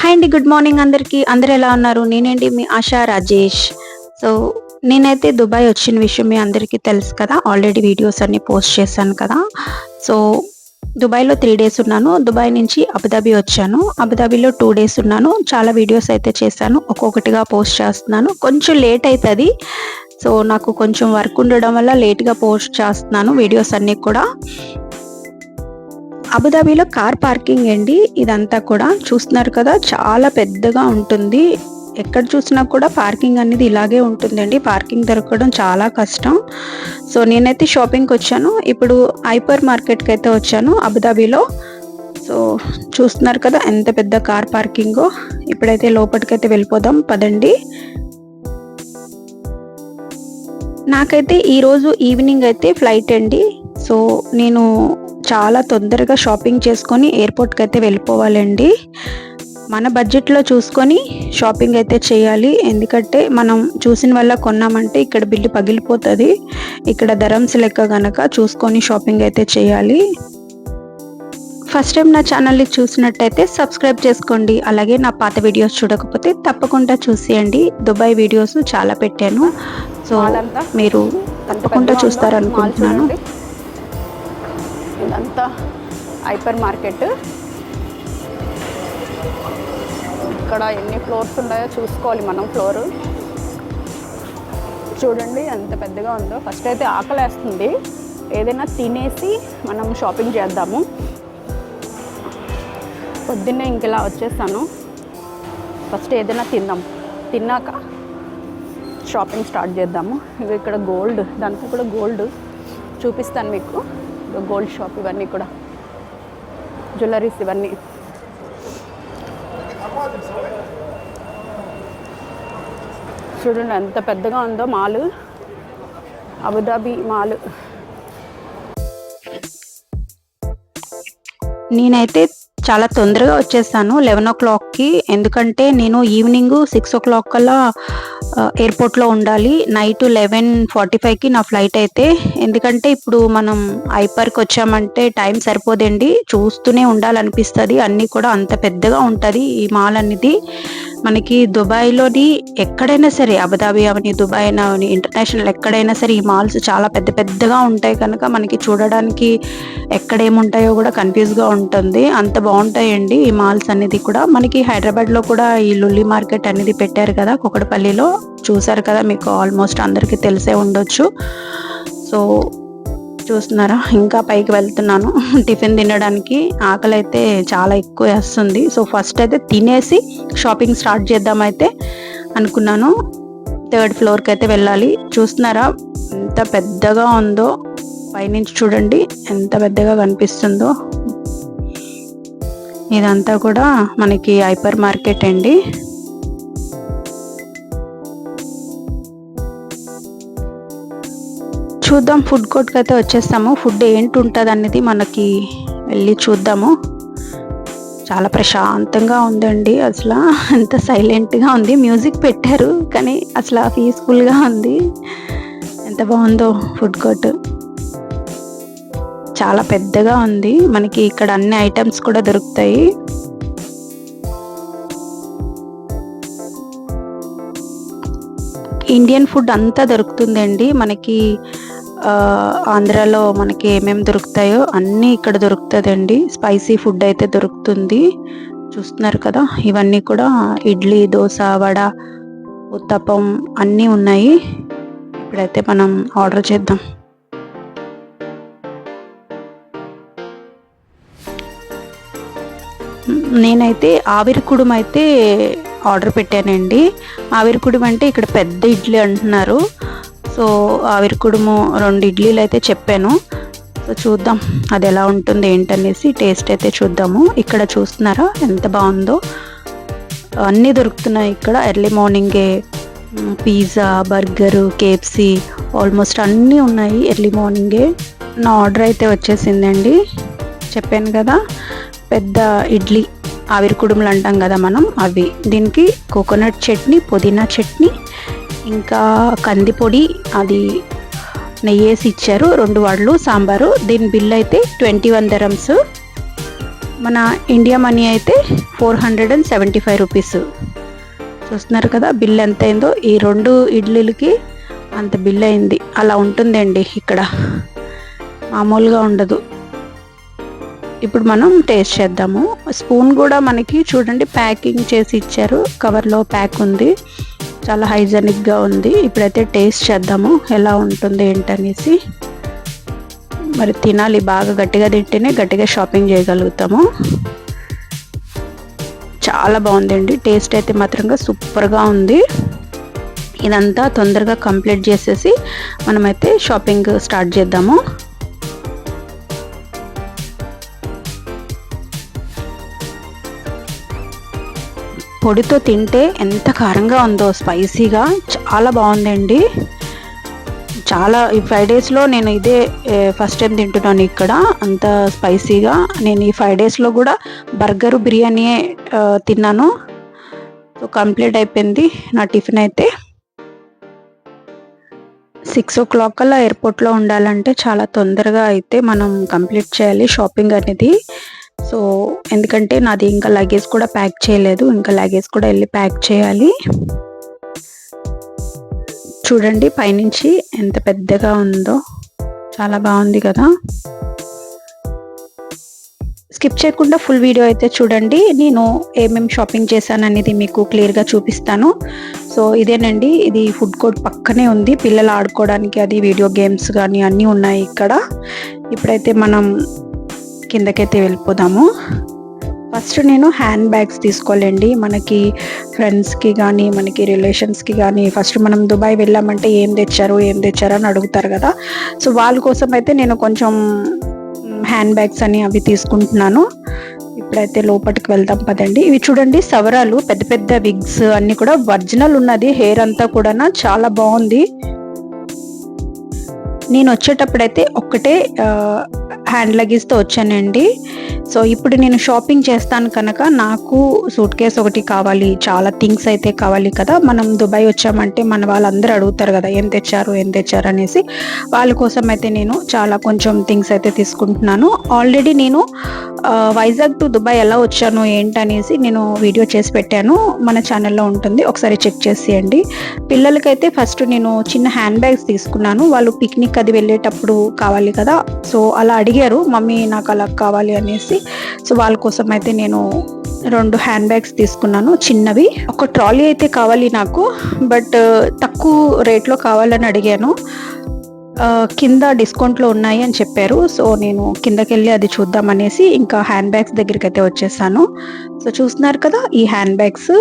Hi అండి good morning అందరికీ. అందరు ఎలా ఉన్నారు? నేనండి మీ ఆశా రాజేష్. సో నేనైతే దుబాయ్ వచ్చిన విషయం మీ అందరికీ తెలుసు కదా. ఆల్రెడీ వీడియోస్ అన్ని పోస్ట్ చేశాను కదా. సో దుబాయ్లో త్రీ డేస్ ఉన్నాను. దుబాయ్ నుంచి అబుదాబి వచ్చాను. అబుదాబిలో టూ డేస్ ఉన్నాను. చాలా వీడియోస్ అయితే చేశాను. ఒక్కొక్కటిగా పోస్ట్ చేస్తున్నాను. కొంచెం లేట్ అవుతుంది సో నాకు కొంచెం వర్క్ ఉండడం వల్ల లేట్గా పోస్ట్ చేస్తున్నాను వీడియోస్ అన్నీ కూడా. అబుదాబిలో కార్ పార్కింగ్ అండి. ఇదంతా కూడా చూస్తున్నారు కదా చాలా పెద్దగా ఉంటుంది. ఎక్కడ చూసినా కూడా పార్కింగ్ అనేది ఇలాగే ఉంటుందండి. పార్కింగ్ దొరకడం చాలా కష్టం. సో నేనైతే షాపింగ్కి వచ్చాను. ఇప్పుడు హైపర్ మార్కెట్కి అయితే వచ్చాను అబుదాబిలో. సో చూస్తున్నారు కదా ఎంత పెద్ద కార్ పార్కింగో. ఇప్పుడైతే లోపలికైతే వెళ్ళిపోదాం పదండి. నాకైతే ఈరోజు ఈవినింగ్ అయితే ఫ్లైట్ అండి. సో నేను చాలా తొందరగా షాపింగ్ చేసుకొని ఎయిర్పోర్ట్కి అయితే వెళ్ళిపోవాలండి. మన బడ్జెట్లో చూసుకొని షాపింగ్ అయితే చేయాలి. ఎందుకంటే మనం చూసిన వల్ల కొన్నామంటే ఇక్కడ బిల్లు పగిలిపోతుంది. ఇక్కడ ధరమ్స్ లెక్క గనక చూసుకొని షాపింగ్ అయితే చేయాలి. ఫస్ట్ టైం నా ఛానల్ని చూసినట్టయితే సబ్స్క్రైబ్ చేసుకోండి. అలాగే నా పాత వీడియోస్ చూడకపోతే తప్పకుండా చూసేయండి. దుబాయ్ వీడియోస్ చాలా పెట్టాను. సో మీరు తప్పకుండా చూస్తారనుకుంటున్నాను. అంతా హైపర్ మార్కెట్. ఇక్కడ ఎన్ని ఫ్లోర్స్ ఉన్నాయో చూసుకోవాలి మనం ఫ్లోర్. చూడండి ఎంత పెద్దగా ఉందో. ఫస్ట్ అయితే ఆకలేస్తుంది. ఏదైనా తినేసి మనం షాపింగ్ చేద్దాము. పొద్దున్నే ఇంకెలా వచ్చేసాను. ఫస్ట్ ఏదైనా తిందాం. తిన్నాక షాపింగ్ స్టార్ట్ చేద్దాము. ఇవి ఇక్కడ గోల్డ్ దానికి కూడా గోల్డ్ చూపిస్తాను మీకు. గోల్డ్ షాప్ ఇవన్నీ కూడా. జ్యువెలరీస్ ఇవన్నీ. చూడండి ఎంత పెద్దగా ఉందో మాల్. Abu Dhabi mall. నేనైతే చాలా తొందరగా వచ్చేసాను లెవెన్ ఓ క్లాక్కి. ఎందుకంటే నేను ఈవినింగ్ సిక్స్ ఓ క్లాక్ కల్లా ఎయిర్పోర్ట్లో ఉండాలి. నైట్ లెవెన్ ఫార్టీ ఫైవ్కి నా ఫ్లైట్ అయితే. ఎందుకంటే ఇప్పుడు మనం ఐపర్కి వచ్చామంటే టైం సరిపోదండి. చూస్తూనే ఉండాలనిపిస్తుంది. అన్నీ కూడా అంత పెద్దగా ఉంటుంది ఈ మాల్ అనేది. మనకి దుబాయ్లోని ఎక్కడైనా సరే అబుదాబి అవని దుబాయ్ అవని ఇంటర్నేషనల్ ఎక్కడైనా సరే ఈ మాల్స్ చాలా పెద్ద పెద్దగా ఉంటాయి కనుక మనకి చూడడానికి ఎక్కడ ఏముంటాయో కూడా కన్ఫ్యూజ్గా ఉంటుంది. అంత బాగుంటాయండి ఈ మాల్స్ అనేది కూడా. మనకి హైదరాబాద్లో కూడా ఈ లుల్లి మార్కెట్ అనేది పెట్టారు కదా కుకడపల్లిలో. చూసారు కదా మీకు ఆల్మోస్ట్ అందరికీ తెలిసే ఉండొచ్చు. సో చూస్తున్నారా? ఇంకా పైకి వెళ్తున్నాను. టిఫిన్ తినడానికి ఆకలి అయితే చాలా ఎక్కువ వేస్తుంది. సో ఫస్ట్ అయితే తినేసి షాపింగ్ స్టార్ట్ చేద్దామైతే అనుకున్నాను. థర్డ్ ఫ్లోర్కి అయితే వెళ్ళాలి. చూస్తున్నారా? ఎంత పెద్దగా ఉందో. పైనుంచి చూడండి. ఎంత పెద్దగా కనిపిస్తుందో. ఇదంతా కూడా మనకి హైపర్ మార్కెట్ అండి. చూద్దాం ఫుడ్ కోర్ట్కి అయితే వచ్చేస్తాము. ఫుడ్ ఏంటి ఉంటుంది అనేది మనకి వెళ్ళి చూద్దాము. చాలా ప్రశాంతంగా ఉందండి. అసలు ఎంత సైలెంట్గా ఉంది. మ్యూజిక్ పెట్టారు కానీ అసలు పీస్ఫుల్గా ఉంది. ఎంత బాగుందో ఫుడ్ కోర్ట్ చాలా పెద్దగా ఉంది. మనకి ఇక్కడ అన్ని ఐటమ్స్ కూడా దొరుకుతాయి. ఇండియన్ ఫుడ్ అంతా దొరుకుతుందండి. మనకి ఆంధ్రాలో మనకి ఏమేమి దొరుకుతాయో అన్నీ ఇక్కడ దొరుకుతుందండి. స్పైసీ ఫుడ్ అయితే దొరుకుతుంది. చూస్తున్నారు కదా ఇవన్నీ కూడా ఇడ్లీ దోశ వడ ఉత్తప్పం అన్నీ ఉన్నాయి. ఇప్పుడైతే మనం ఆర్డర్ చేద్దాం. నేనైతే ఆవిరికుడుం అయితే ఆర్డర్ పెట్టానండి. ఆవిరికుడుం అంటే ఇక్కడ పెద్ద ఇడ్లీ అంటున్నారు. సో ఆవిరి కుడుము రెండు ఇడ్లీలు అయితే చెప్పాను. సో చూద్దాం అది ఎలా ఉంటుంది ఏంటనేసి టేస్ట్ అయితే చూద్దాము. ఇక్కడ చూస్తున్నారా ఎంత బాగుందో. అన్నీ దొరుకుతున్నాయి ఇక్కడ. ఎర్లీ మార్నింగే పిజ్జా బర్గరు కేఎఫ్సి ఆల్మోస్ట్ అన్నీ ఉన్నాయి ఎర్లీ మార్నింగే. నా ఆర్డర్ అయితే వచ్చేసిందండి. చెప్పాను కదా పెద్ద ఇడ్లీ ఆవిరి కుడుములు అంటాం కదా మనం అవి. దీనికి కోకోనట్ చట్నీ పుదీనా చట్నీ ఇంకా కంది పొడి అది నెయ్యి వేసి ఇచ్చారు రెండు వాడలు సాంబారు. దీని బిల్ అయితే ట్వంటీ వన్ దరమ్స్. మన ఇండియా మనీ అయితే four hundred and seventy five rupees. చూస్తున్నారు కదా బిల్ ఎంత అయిందో. ఈ రెండు ఇడ్లీలకి అంత బిల్ అయింది. అలా ఉంటుందండి ఇక్కడ. మామూలుగా ఉండదు. ఇప్పుడు మనం టేస్ట్ చేద్దాము. స్పూన్ కూడా మనకి చూడండి ప్యాకింగ్ చేసి ఇచ్చారు. కవర్లో ప్యాక్ ఉంది. చాలా హైజెనిక్గా ఉంది. ఇప్పుడైతే టేస్ట్ చేద్దాము. ఎలా ఉంటుంది ఏంటనేసి. మరి తినాలి. బాగా గట్టిగా తింటేనే గట్టిగా షాపింగ్ చేయగలుగుతాము. చాలా బాగుందండి. టేస్ట్ అయితే మాత్రంగా సూపర్గా ఉంది. ఇదంతా తొందరగా కంప్లీట్ చేసేసి మనమైతే షాపింగ్ స్టార్ట్ చేద్దాము. పొడితో తింటే ఎంత కారంగా ఉందో స్పైసీగా చాలా బాగుందండి. చాలా ఈ ఫైవ్ డేస్లో నేను ఇదే ఫస్ట్ టైం తింటున్నాను ఇక్కడ అంత స్పైసీగా. నేను ఈ ఫైవ్ డేస్లో కూడా బర్గరు బిర్యానీ తిన్నాను. సో కంప్లీట్ అయిపోయింది నా టిఫిన్ అయితే. సిక్స్ ఓ క్లాక్ కల్లా ఎయిర్పోర్ట్లో ఉండాలంటే చాలా తొందరగా అయితే మనం కంప్లీట్ చేయాలి షాపింగ్ అనేది. సో ఎందుకంటే నాది ఇంకా లగేజ్ కూడా ప్యాక్ చేయలేదు. ఇంకా లగేజ్ కూడా వెళ్ళి ప్యాక్ చేయాలి. చూడండి పైనుంచి ఎంత పెద్దగా ఉందో. చాలా బాగుంది కదా. స్కిప్ చేయకుండా ఫుల్ వీడియో అయితే చూడండి. నేను ఏమేమి షాపింగ్ చేశాను అనేది మీకు క్లియర్గా చూపిస్తాను. సో ఇదేనండి. ఇది ఫుడ్ కోర్ట్ పక్కనే ఉంది. పిల్లలు ఆడుకోవడానికి అది వీడియో గేమ్స్ కానీ అన్నీ ఉన్నాయి ఇక్కడ. ఇప్పుడైతే మనం కిందకైతే వెళ్ళిపోదాము. ఫస్ట్ నేను హ్యాండ్ బ్యాగ్స్ తీసుకోవాలండి. మనకి ఫ్రెండ్స్కి కానీ మనకి రిలేషన్స్కి కానీ ఫస్ట్ మనం దుబాయ్ వెళ్ళామంటే ఏం తెచ్చారు ఏం తెచ్చారు అని అడుగుతారు కదా. సో వాళ్ళ కోసం అయితే నేను కొంచెం హ్యాండ్ బ్యాగ్స్ అని అవి తీసుకుంటున్నాను. ఇప్పుడైతే లోపలికి వెళ్దాం పదండి. ఇవి చూడండి సవరాలు పెద్ద పెద్ద విగ్స్ అన్నీ కూడా. ఒరిజినల్ ఉన్నది హెయిర్ అంతా కూడా చాలా బాగుంది. నేను వచ్చేటప్పుడైతే ఒక్కటే హ్యాండ్ లగేజ్తో వచ్చానండి. సో ఇప్పుడు నేను షాపింగ్ చేస్తాను కనుక నాకు సూట్ కేస్ ఒకటి కావాలి చాలా థింగ్స్ అయితే కావాలి కదా. మనం దుబాయ్ వచ్చామంటే మన వాళ్ళందరూ అడుగుతారు కదా ఏం తెచ్చారు ఏం తెచ్చారు అనేసి. వాళ్ళ కోసం అయితే నేను చాలా కొంచెం థింగ్స్ అయితే తీసుకుంటున్నాను. ఆల్రెడీ నేను వైజాగ్ టు దుబాయ్ ఎలా వచ్చాను ఏంటనేసి నేను వీడియో చేసి పెట్టాను. మన ఛానల్లో ఉంటుంది ఒకసారి చెక్ చేసేయండి పిల్లలకైతే ఫస్ట్ నేను చిన్న హ్యాండ్ బ్యాగ్స్ తీసుకున్నాను. వాళ్ళు పిక్నిక్ అది వెళ్ళేటప్పుడు కావాలి కదా. సో అలా అడిగారు. మమ్మీ నాకు అలా కావాలి అనేసి. సో వాళ్ళ కోసం అయితే నేను రెండు హ్యాండ్ బ్యాగ్స్ తీసుకున్నాను. చిన్నవి. ఒక ట్రాలీ అయితే కావాలి నాకు. బట్ తక్కువ రేట్లో కావాలని అడిగాను. కింద డిస్కౌంట్లో ఉన్నాయి అని చెప్పారు. సో నేను కిందకి వెళ్ళి అది చూద్దాం అనేసి ఇంకా హ్యాండ్ బ్యాగ్స్ దగ్గరికి అయితే వచ్చేసాను. సో చూస్తున్నారు కదా ఈ హ్యాండ్ బ్యాగ్స్.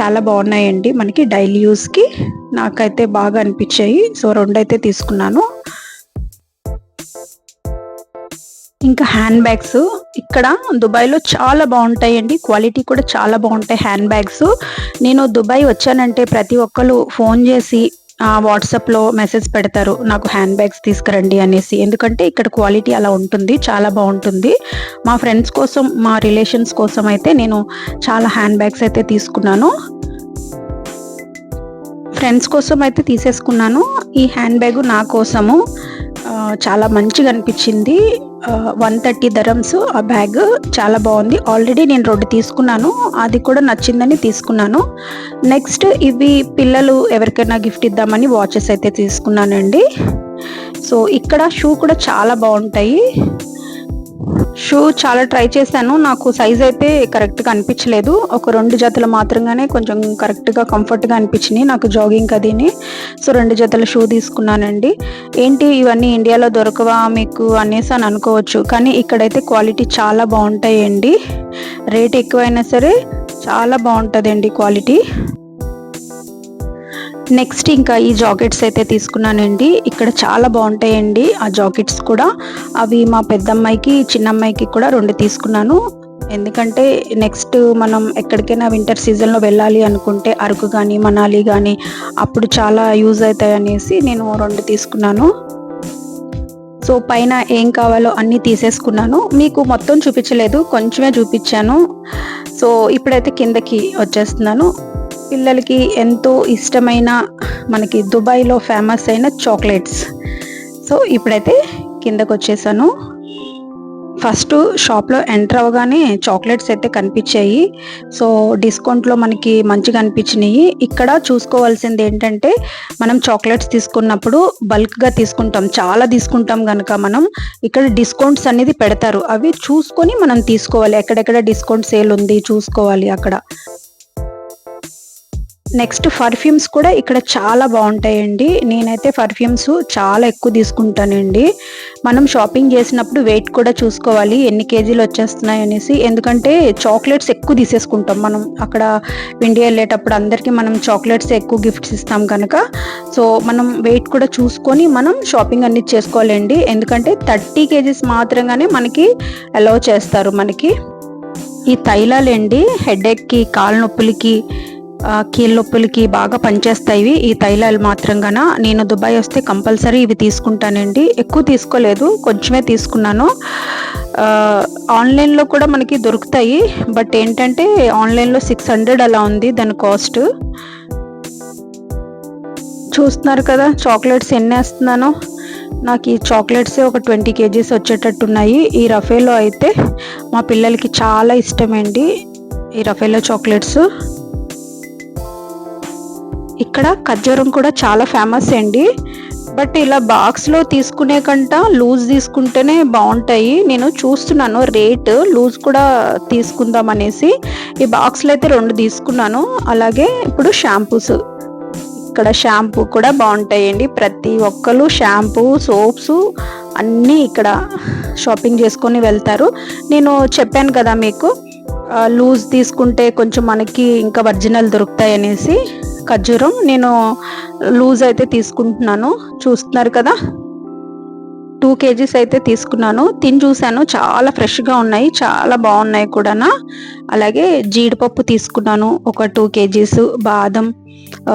చాలా బాగున్నాయండి. మనకి డైలీ యూస్కి నాకైతే బాగా అనిపించాయి. సో రెండు అయితే తీసుకున్నాను. ఇంకా హ్యాండ్ బ్యాగ్స్ ఇక్కడ దుబాయ్లో చాలా బాగుంటాయండి. క్వాలిటీ కూడా చాలా బాగుంటాయి హ్యాండ్ బ్యాగ్స్. నేను దుబాయ్ వచ్చానంటే ప్రతి ఒక్కరు ఫోన్ చేసి వాట్సాప్లో మెసేజ్ పెడతారు నాకు హ్యాండ్ బ్యాగ్స్ తీసుకురండి అనేసి. ఎందుకంటే ఇక్కడ క్వాలిటీ అలా ఉంటుంది చాలా బాగుంటుంది. మా ఫ్రెండ్స్ కోసం మా రిలేషన్స్ కోసం అయితే నేను చాలా హ్యాండ్ బ్యాగ్స్ అయితే తీసుకున్నాను. ఫ్రెండ్స్ కోసం అయితే తీసేసుకున్నాను. ఈ హ్యాండ్ బ్యాగ్ నా కోసము. చాలా మంచిగా అనిపించింది. వన్ థర్టీ ధరమ్స్ ఆ బ్యాగ్. చాలా బాగుంది. ఆల్రెడీ నేను రెండు తీసుకున్నాను. అది కూడా నచ్చిందని తీసుకున్నాను. నెక్స్ట్ ఇవి పిల్లలు ఎవరికైనా గిఫ్ట్ ఇద్దామని వాచెస్ అయితే తీసుకున్నానండి. సో ఇక్కడ షూ కూడా చాలా బాగుంటాయి. షూ చాలా ట్రై చేశాను. నాకు సైజ్ అయితే కరెక్ట్గా అనిపించలేదు ఒక రెండు జతలు మాత్రంగానే కొంచెం కరెక్ట్గా కంఫర్ట్గా అనిపించినాయి. నాకు జాగింగ్ అదిని. సో రెండు జతల షూ తీసుకున్నానండి. ఏంటి ఇవన్నీ ఇండియాలో దొరకవా మీకు అనేసి అని అనుకోవచ్చు. కానీ ఇక్కడైతే క్వాలిటీ చాలా బాగుంటాయండి. రేట్ ఎక్కువైనా సరే చాలా బాగుంటుందండి క్వాలిటీ. నెక్స్ట్ ఇంకా ఈ జాకెట్స్ అయితే తీసుకున్నానండి. ఇక్కడ చాలా బాగుంటాయండి. ఆ జాకెట్స్ కూడా. అవి మా పెద్దమ్మాయికి చిన్నమ్మాయికి కూడా రెండు తీసుకున్నాను. ఎందుకంటే నెక్స్ట్ మనం ఎక్కడికైనా వింటర్ సీజన్లో వెళ్ళాలి అనుకుంటే అరకు కానీ మనాలి కానీ అప్పుడు చాలా యూజ్ అవుతాయి అనేసి నేను రెండు తీసుకున్నాను. సో పైన ఏం కావాలో అన్నీ తీసేసుకున్నాను. మీకు మొత్తం చూపించలేదు. కొంచెమే చూపించాను. సో ఇప్పుడైతే కిందకి వచ్చేస్తున్నాను. పిల్లలకి ఎంతో ఇష్టమైన మనకి దుబాయ్లో ఫేమస్ అయిన చాక్లెట్స్. సో ఇప్పుడైతే కిందకు వచ్చేసాను ఫస్ట్ షాప్లో ఎంటర్ అవ్వగానే చాక్లెట్స్ అయితే కనిపించాయి. సో డిస్కౌంట్లో మనకి మంచిగా అనిపించినాయి. ఇక్కడ చూసుకోవాల్సింది ఏంటంటే మనం చాక్లెట్స్ తీసుకున్నప్పుడు బల్క్గా తీసుకుంటాం. చాలా తీసుకుంటాం కనుక మనం. ఇక్కడ డిస్కౌంట్స్ అనేది పెడతారు. అవి చూసుకొని మనం తీసుకోవాలి. ఎక్కడెక్కడ డిస్కౌంట్ సేల్ ఉంది చూసుకోవాలి అక్కడ. నెక్స్ట్ పర్ఫ్యూమ్స్ కూడా ఇక్కడ చాలా బాగుంటాయండి. నేనైతే పర్ఫ్యూమ్స్ చాలా ఎక్కువ తీసుకుంటానండి. మనం షాపింగ్ చేసినప్పుడు వెయిట్ కూడా చూసుకోవాలి. ఎన్ని కేజీలు వచ్చేస్తున్నాయి అనేసి. ఎందుకంటే చాక్లెట్స్ ఎక్కువ తీసేసుకుంటాం మనం. అక్కడ ఇండియా వెళ్ళేటప్పుడు అందరికీ మనం చాక్లెట్స్ ఎక్కువ గిఫ్ట్స్ ఇస్తాం కనుక. సో మనం వెయిట్ కూడా చూసుకొని మనం షాపింగ్ అన్ని చేసుకోవాలండి. ఎందుకంటే థర్టీ కేజీస్ మాత్రంగానే మనకి అలౌ చేస్తారు మనకి. ఈ తైలాలండి హెడేక్కి కాళ్ళ నొప్పులకి కీళ్ళొప్పులకి కీళ్ళ నొప్పులకి బాగా పనిచేస్తాయి. ఈ తైలాలు మాత్రం గన నేను దుబాయ్ వస్తే కంపల్సరీ ఇవి తీసుకుంటానండి. ఎక్కువ తీసుకోలేదు. కొంచెమే తీసుకున్నాను. ఆన్లైన్లో కూడా మనకి దొరుకుతాయి. బట్ ఏంటంటే ఆన్లైన్లో సిక్స్ హండ్రెడ్ అలా ఉంది దాని కాస్ట్. చూస్తున్నారు కదా చాక్లెట్స్ ఎన్ని వేస్తున్నానో నాకు ఈ చాక్లెట్స్ ఒక ట్వంటీ కేజీస్ వచ్చేటట్టున్నాయి. ఈ రఫేలో అయితే మా పిల్లలకి చాలా ఇష్టమండి ఈ రఫేలో చాక్లెట్స్. ఇక్కడ ఖర్జూరం కూడా చాలా ఫేమస్ అండి. బట్ ఇలా బాక్స్లో తీసుకునే కంట లూజ్ తీసుకుంటేనే బాగుంటాయి. నేను చూస్తున్నాను రేట్ లూజ్ కూడా తీసుకుందాం అనేసి. ఈ బాక్స్లో అయితే రెండు తీసుకున్నాను. అలాగే ఇప్పుడు షాంపూస్ ఇక్కడ షాంపూ కూడా బాగుంటాయండి. ప్రతి ఒక్కరు షాంపూ సోప్స్ అన్నీ ఇక్కడ షాపింగ్ చేసుకొని వెళ్తారు. నేను చెప్పాను కదా మీకు. లూజ్ తీసుకుంటే కొంచెం మనకి ఇంకా ఒరిజినల్ దొరుకుతాయి అనేసి ఖర్జూరం నేను లూజ్ అయితే తీసుకుంటున్నాను. చూస్తున్నారు కదా? టూ కేజీస్ అయితే తీసుకున్నాను. తిని చూశాను. చాలా ఫ్రెష్గా ఉన్నాయి. చాలా బాగున్నాయి కూడా అలాగే జీడిపప్పు తీసుకున్నాను. ఒక టూ కేజీస్ బాదం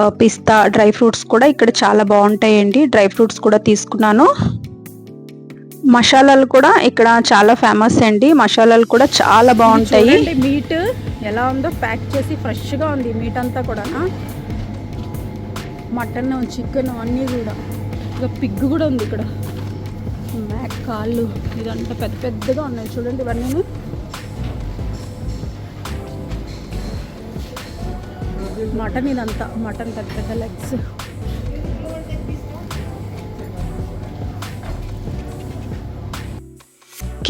పిస్తా డ్రై ఫ్రూట్స్ కూడా ఇక్కడ చాలా బాగుంటాయండి. డ్రై ఫ్రూట్స్ కూడా తీసుకున్నాను. మసాలాలు కూడా ఇక్కడ చాలా ఫేమస్ అండి. మసాలాలు కూడా చాలా బాగుంటాయి. మీట్ ఎలా ఉందో ప్యాక్ చేసి ఫ్రెష్గా ఉంది మీట్ అంతా కూడా మటన్ చికెన్ అన్నీ కూడా. ఇక పిగ్ కూడా ఉంది ఇక్కడ. మ్యాక్ కాళ్ళు. ఇదంతా పెద్ద పెద్దగా ఉన్నాయి. చూడండి ఇవన్నీ మటన్ ఇదంతా. మటన్ పెద్ద పెద్ద లెగ్స్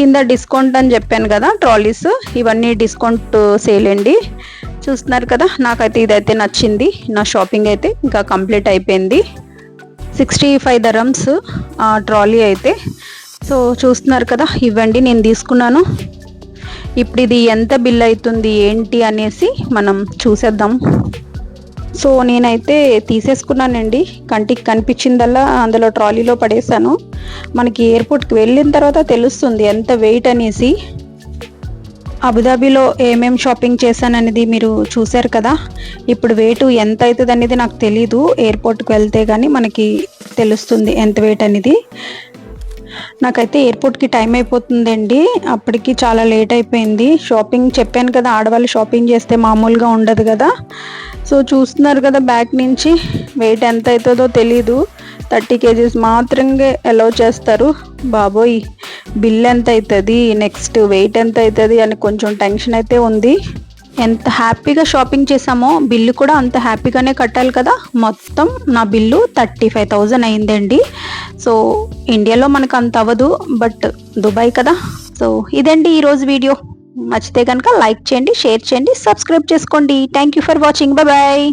కింద డిస్కౌంట్ అని చెప్పాను కదా ట్రాలీస్. ఇవన్నీ డిస్కౌంట్ సేల్ అండి. చూస్తున్నారు కదా నాకైతే ఇదైతే నచ్చింది. నా షాపింగ్ అయితే ఇంకా కంప్లీట్ అయిపోయింది. సిక్స్టీ ఫైవ్ ధరమ్స్ ట్రాలీ అయితే. సో చూస్తున్నారు కదా ఇవ్వండి నేను తీసుకున్నాను. ఇప్పుడు ఇది ఎంత బిల్ అవుతుంది ఏంటి అనేసి మనం చూసేద్దాం. సో నేనైతే తీసేసుకున్నానండి. కంటికి కనిపించిందల్లా అందులో ట్రాలీలో పడేశాను. మనకి ఎయిర్పోర్ట్కి వెళ్ళిన తర్వాత తెలుస్తుంది ఎంత వెయిట్ అనేసి. అబుదాబీలో ఏమేం షాపింగ్ చేశాననేది మీరు చూశారు కదా. ఇప్పుడు వెయిట్ ఎంత అవుతుంది అనేది నాకు తెలీదు. ఎయిర్పోర్ట్కి వెళ్తే కానీ మనకి తెలుస్తుంది ఎంత వెయిట్ అనేది. నాకైతే ఎయిర్పోర్ట్కి టైం అయిపోతుందండి. అప్పటికి చాలా లేట్ అయిపోయింది. షాపింగ్ చెప్పాను కదా ఆడవాళ్ళు షాపింగ్ చేస్తే మామూలుగా ఉండదు కదా. సో చూస్తున్నారు కదా బ్యాక్ నుంచి వెయిట్ ఎంత అవుతుందో తెలీదు. థర్టీ కేజీస్ మాత్రమే అలౌ చేస్తారు. బాబోయ్ బిల్ ఎంత అవుతుంది నెక్స్ట్ వెయిట్ ఎంత అవుతుంది అని కొంచెం టెన్షన్ అయితే ఉంది. ఎంత హ్యాపీగా షాపింగ్ చేసామో బిల్లు కూడా అంత హ్యాపీగానే కట్టాలి కదా. మొత్తం నా బిల్లు థర్టీ ఫైవ్ థౌజండ్ అయిందండి. సో ఇండియాలో మనకు అంత అవ్వదు బట్ దుబాయ్ కదా. సో ఇదండి ఈరోజు వీడియో. నచ్చితే కనుక లైక్ చేయండి షేర్ చేయండి సబ్స్క్రైబ్ చేసుకోండి. Thank you for watching. Bye.